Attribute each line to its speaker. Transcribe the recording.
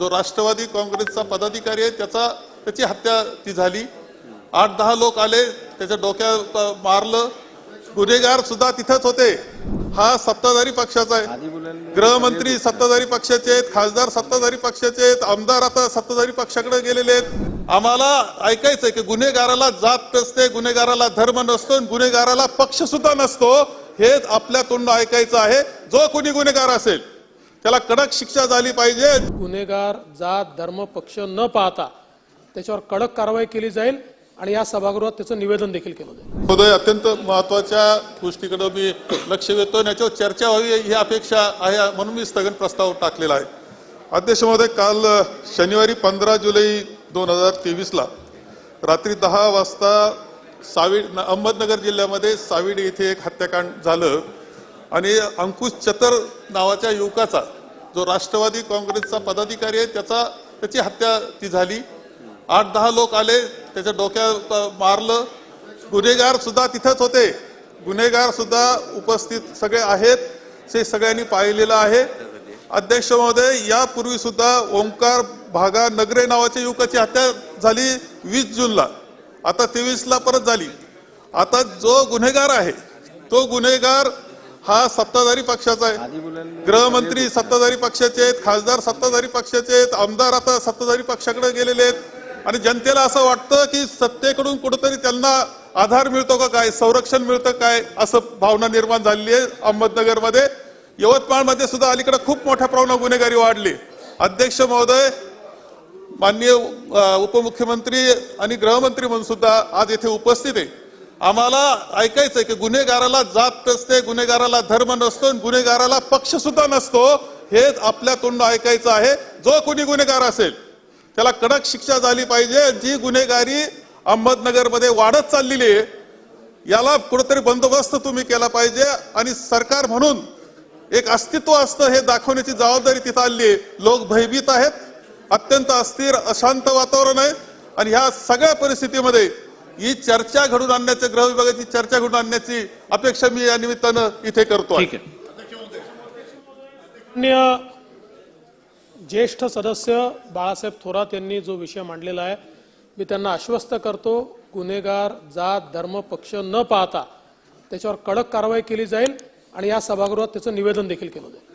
Speaker 1: जो राष्ट्रवादी काँग्रेसचा पदाधिकारी आहे त्याचा त्याची हत्या ती झाली. आठ दहा लोक आले त्याच्या डोक्यात अ, मारलं. गुन्हेगार सुद्धा तिथेच होते. हा सत्ताधारी पक्षाचा आहे. गृहमंत्री सत्ताधारी पक्षाचे आहेत खासदार सत्ताधारी पक्षाचे आहेत आमदार आता सत्ताधारी पक्षाकडे गेलेले आहेत. आम्हाला ऐकायचंय की गुन्हेगाराला जात नसते गुन्हेगाराला धर्म नसतो आणि गुन्हेगाराला पक्ष सुद्धा नसतो. हे आपल्या तोंड ऐकायचं आहे. जो कोणी गुन्हेगार असेल त्याला कडक शिक्षा झाली पाहिजे.
Speaker 2: गुन्हेगार जात धर्म पक्ष न पाहता त्याच्यावर कडक कारवाई केली जाईल आणि या सभागृहात त्याचं निवेदन देखील केलं जाईल.
Speaker 1: महोदय अत्यंत महत्त्वाच्या गोष्टीकडे मी लक्ष देतो आणि याच्यावर चर्चा व्हावी ही अपेक्षा आहे म्हणून मी स्थगन प्रस्ताव टाकलेला आहे. अध्यक्ष महोदय काल शनिवारी पंधरा जुलै दोन हजार तेवीसला रात्री दहा वाजता सावी अहमदनगर जिल्ह्यामध्ये साविडी इथे एक हत्याकांड झालं आणि अंकुश चतर नावाच्या युवकाचा जो राष्ट्रवादी काँग्रेसचा पदाधिकारी आहे त्याचा त्याची हत्या ती झाली. आठ दहा लोक आले त्याच्या डोक्यात मारलं. गुन्हेगार सुद्धा तिथंच होते. गुन्हेगार सुद्धा उपस्थित सगळे आहेत. ते सगळ्यांनी पाहिलेलं आहे. अध्यक्ष महोदय यापूर्वी सुद्धा ओंकार भागा नगरे नावाच्या युवकाची हत्या झाली वीस जूनला. आता तेवीसला परत झाली. आता जो गुन्हेगार आहे तो गुन्हेगार हा सत्ताधारी पक्षाचा आहे. गृहमंत्री सत्ताधारी पक्षाचे आहेत खासदार सत्ताधारी पक्षाचे आहेत आमदार आता सत्ताधारी पक्षाकडे गेलेले आहेत. आणि जनतेला असं वाटतं की सत्तेकडून कुठंतरी त्यांना आधार मिळतो का काय संरक्षण मिळतं काय असं भावना निर्माण झालेली आहे अहमदनगरमध्ये. यवतमाळमध्ये सुद्धा अलीकडे खूप मोठ्या प्रमाणात गुन्हेगारी वाढली. अध्यक्ष महोदय माननीय उपमुख्यमंत्री आणि गृहमंत्री म्हणून सुद्धा आज येथे उपस्थित आहे. आम्हाला ऐकायचंय की गुन्हेगाराला जात नसते गुन्हेगाराला धर्म नसतो आणि गुन्हेगाराला पक्ष सुद्धा नसतो हे आपल्या तोंड ऐकायचं आहे. जो कोणी गुन्हेगार असेल त्याला कडक शिक्षा झाली पाहिजे जी गुन्हेगारी अहमदनगरमध्ये वाढत चाललेली आहे याला कुठेतरी बंदोबस्त तुम्ही केला पाहिजे आणि सरकार म्हणून एक अस्तित्व असतं हे दाखवण्याची जबाबदारी तिथं आली आहे. लोक भयभीत आहेत अत्यंत अस्थिर अशांत वातावरण आहे आणि ह्या सगळ्या परिस्थितीमध्ये ही चर्चा घडून आणण्याची गृह विभागाची चर्चा घडून आणण्याची अपेक्षा मी या निमित्तानं इथे करतो
Speaker 3: ठीक आहे.
Speaker 2: माननीय ज्येष्ठ सदस्य बाळासाहेब थोरात यांनी जो विषय मांडलेला आहे मी त्यांना आश्वस्त करतो गुन्हेगार जात धर्म पक्ष न पाहता त्याच्यावर कडक कारवाई केली जाईल आणि या सभागृहात त्याचं निवेदन देखील केलं जाईल.